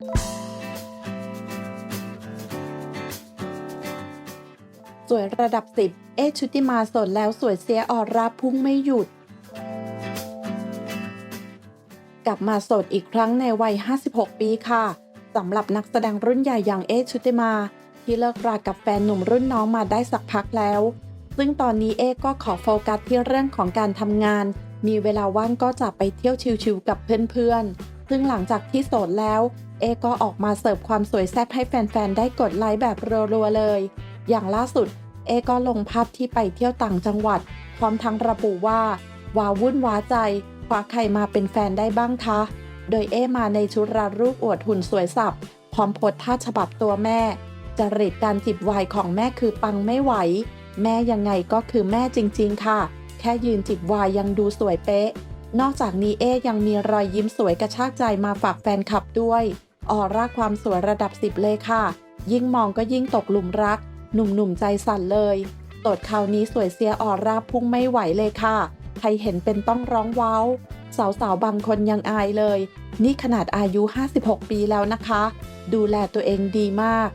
สวยระดับ 10 เอชุติมาสดแล้วสวยเสียออร่าพุ่งไม่หยุด กลับมาสดอีกครั้งในวัย 56 ปีค่ะสำหรับนักแสดงรุ่นใหญ่อย่างเอชุติมา ที่เลิกรากับแฟนหนุ่มรุ่นน้องมาได้สักพักแล้ว ซึ่งตอนนี้เอก็ขอโฟกัสที่เรื่องของการทำงาน มีเวลาว่างก็จะไปเที่ยวชิลๆกับเพื่อนๆ ซึ่งหลังจากที่โสดแล้ว เอก็ออกมาเสิร์ฟความสวยแซ่บให้แฟนๆ ได้กดไลค์แบบรัวๆเลย อย่างล่าสุด เอก็ลงภาพที่ไปเที่ยวต่างจังหวัด พร้อมทั้งระบุว่าว้าวุ่นว้าใจคว้าใครมาเป็นแฟนได้บ้างคะ โดยเอมาในชุดรารูปอวดหุ่นสวยสับ พร้อมโพสท่าฉบับตัวแม่ จริตการจิบไวน์ของแม่คือปังไม่ไหว แม่ยังไงก็คือแม่จริงๆ ค่ะ แค่ยืนจิบวน์ยังดูสวยเป๊ะ นอกจากนี้เอยังมีรอยยิ้มสวยกระชากใจมาฝากแฟนคลับด้วย ออร่าความสวยระดับสิบเลยค่ะ ยิ่งมองก็ยิ่งตกหลุมรัก หนุ่มๆใจสั่นเลยตดคราวนี้สวยเสียออร่าพุ่งไม่ไหวเลยค่ะ ใครเห็นเป็นต้องร้องว้าว สาวๆบางคนยังอายเลย นี่ขนาดอายุ 56 ปีแล้วนะคะ ดูแลตัวเองดีมาก